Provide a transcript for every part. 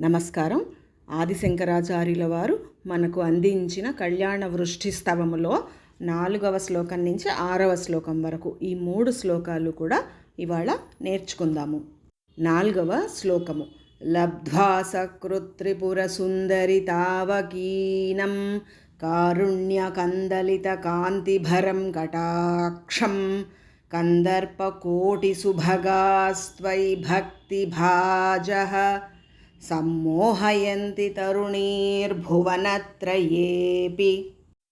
నమస్కారం. ఆదిశంకరాచార్యుల వారు మనకు అందించిన కళ్యాణ వృష్టి స్తవములో నాలుగవ శ్లోకం నుంచి ఆరవ శ్లోకం వరకు ఈ మూడు శ్లోకాలు కూడా ఇవాళ నేర్చుకుందాము. నాలుగవ శ్లోకము. లబ్ధ్వా సకృత్రిపుర సుందరి తావకీనం కారుణ్య కందలిత కాంతిభరం కటాక్షం కందర్పకోటి సుభగాస్త్వై భక్తిభాజ సమ్మోహయంతి తరుణీర్భువనత్రయేపి.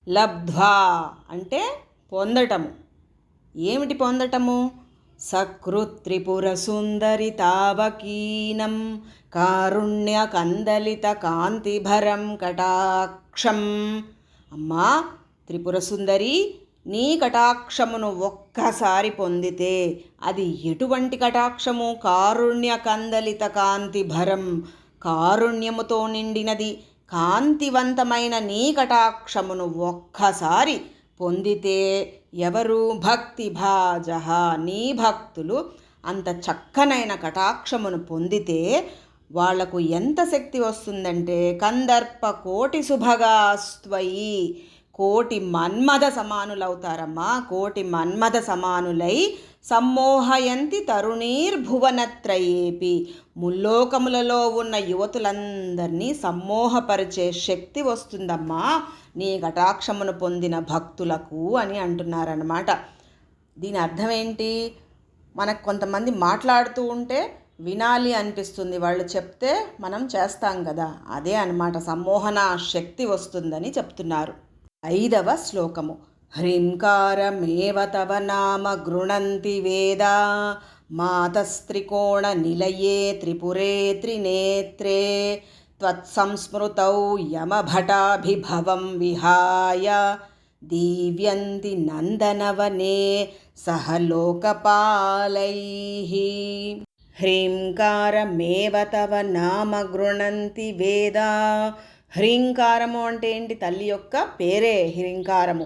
లబ్ధ్వా అంటే పొందటము. ఏమిటి పొందటము? సకృత్రిపుర సుందరి తావకీనం కారుణ్య కందలిత కాంతిభరం కటాక్షం. అమ్మా త్రిపుర సుందరి నీ కటాక్షమును ఒక్కసారి పొందితే అది ఎటువంటి కటాక్షము? కారుణ్య కందలిత కాంతి భరం. కారుణ్యముతో నిండినది కాంతివంతమైన నీ కటాక్షమును ఒక్కసారి పొందితే ఎవరు? భక్తి భాజ నీ భక్తులు అంత చక్కనైన కటాక్షమును పొందితే వాళ్ళకు ఎంత శక్తి వస్తుందంటే కందర్ప కోటి శుభగాస్త్వయి కోటి మన్మద సమానులవుతారమ్మా. కోటి మన్మద సమానులై సమ్మోహయంతి తరుణీర్భువనత్రయేపి. ముల్లోకములలో ఉన్న యువతులందరినీ సమ్మోహపరిచే శక్తి వస్తుందమ్మా. నీ కటాక్షమును పొందిన భక్తులకు అని అంటున్నారన్నమాట. దీని అర్థం ఏంటి మనకు కొంతమంది మాట్లాడుతూ ఉంటే వినాలి అనిపిస్తుంది. వాళ్ళు చెప్తే మనం చేస్తాం కదా. అదే అన్నమాట. సమ్మోహన శక్తి వస్తుందని చెప్తున్నారు. ఐదవ శ్లోకము. హ్రీంకారమేవ తవ నామ గృణంతి వేదా? మాతస్త్రికోణ నిలయే త్రిపురే త్రినేత్రే. త్వత్సంస్మృతౌ యమభటాభిభవం విహాయ. దీవ్యంతి నందనవనే సహ లోకపాలైః. హ్రీంకారమేవ తవ నామ గృణంతి వేదా? హ్రీంకారము అంటే ఏంటి? తల్లి యొక్క పేరే హ్రీంకారము.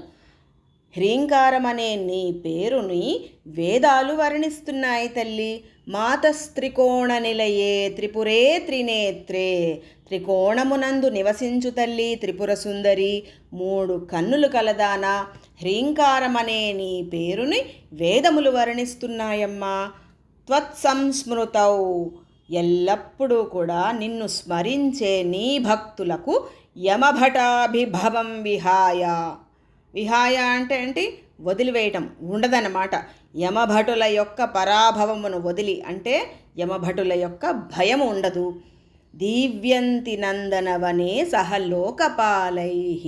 హ్రీంకారం అనే నీ పేరుని వేదాలు వర్ణిస్తున్నాయి తల్లి. మాతస్త్రికోణ నిలయే త్రిపురే త్రినేత్రే. త్రికోణమునందు నివసించు తల్లి త్రిపుర సుందరి. మూడు కన్నులు కలదానా. హ్రీంకారమనే నీ పేరుని వేదములు వర్ణిస్తున్నాయమ్మా. త్వత్సంస్మృతౌ. ఎల్లప్పుడూ కూడా నిన్ను స్మరించే నీ భక్తులకు యమభటాభిభవం విహాయ. విహాయ అంటే ఏంటి? వదిలివేయటం ఉండదన్నమాట. యమభటుల యొక్క పరాభవమును వదిలి అంటే యమభటుల యొక్క భయం ఉండదు. దివ్యంతి నందనవనే సహ లోకపాలై.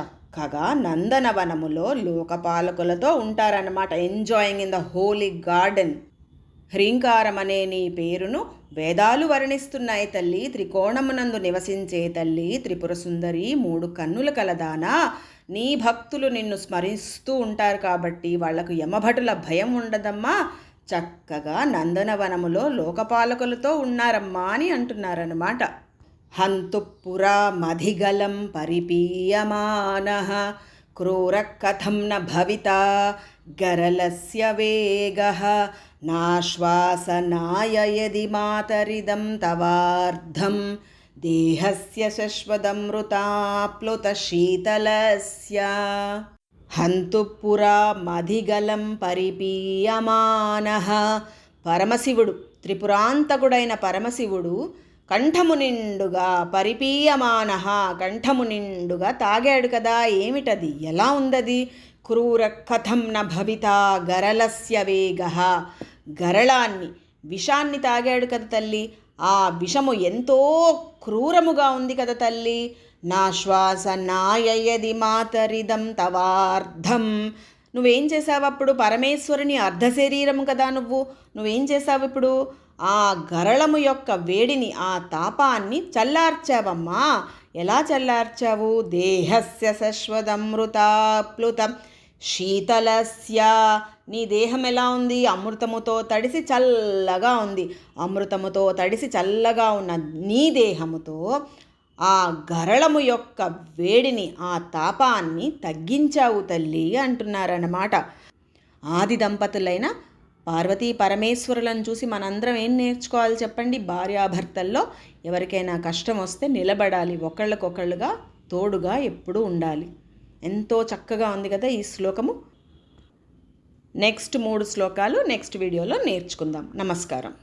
చక్కగా నందనవనములో లోకపాలకులతో ఉంటారన్నమాట. Enjoying in the holy garden హ్రీంకారం అనే నీ పేరును వేదాలు వర్ణిస్తున్నాయి తల్లి. త్రికోణమునందు నివసించే తల్లి త్రిపుర సుందరి మూడు కన్నుల కలదానా? నీ భక్తులు నిన్ను స్మరిస్తూ ఉంటారు కాబట్టి వాళ్ళకు యమభటుల భయం ఉండదమ్మా. చక్కగా నందనవనములో లోకపాలకులతో ఉన్నారమ్మా అని అంటున్నారన్నమాట. హంతుపురా మధిగలం పరిపీయమాన. క్రూర కథం న భవిత గరలస్య వేగ. నాశ్వాసనాయ యది మాతరిదం తవార్ధం. దేహస్య శశ్వదమృతాప్లుతశీతలస్య. హంతు పురా మధిగలం పరిపీయమాన. పరమశివుడు త్రిపురాంతకుడైన పరమశివుడు కంఠము నిండుగా పరిపీయమాన. కంఠము నిండుగా తాగాడు కదా ఏమిటది? ఎలా ఉందది? క్రూర కథం న భవిత గరలస్య వేగ. గరళాన్ని విషాన్ని తాగాడు కదా తల్లి. ఆ విషము ఎంతో క్రూరముగా ఉంది కదా తల్లి. నా శ్వాస నాయయది మాతరిదం తవార్ధం. నువ్వేం చేసావు అప్పుడు? పరమేశ్వరుని అర్ధ శరీరము కదా నువ్వు. నువ్వేం చేసావు ఇప్పుడు? ఆ గరళము యొక్క వేడిని ఆ తాపాన్ని చల్లార్చావమ్మా. ఎలా చల్లార్చావు? దేహస్య శశ్వదమృతాప్లుతం శీతలస్య. నీ దేహం ఎలా ఉంది? అమృతముతో తడిసి చల్లగా ఉంది. అమృతముతో తడిసి చల్లగా ఉన్న నీ దేహముతో ఆ గరళము యొక్క వేడిని ఆ తాపాన్ని తగ్గించావు తల్లి అంటున్నారన్నమాట. ఆది దంపతులైన పార్వతీ పరమేశ్వరులను చూసి మనందరం ఏం నేర్చుకోవాలి చెప్పండి? భార్యాభర్తల్లో ఎవరికైనా కష్టం వస్తే నిలబడాలి. ఒకళ్ళకొకళ్ళుగా తోడుగా ఎప్పుడూ ఉండాలి. ఎంతో చక్కగా ఉంది కదా ఈ శ్లోకము. నెక్స్ట్ మూడు శ్లోకాలు నెక్స్ట్ వీడియోలో నేర్చుకుందాం. నమస్కారం.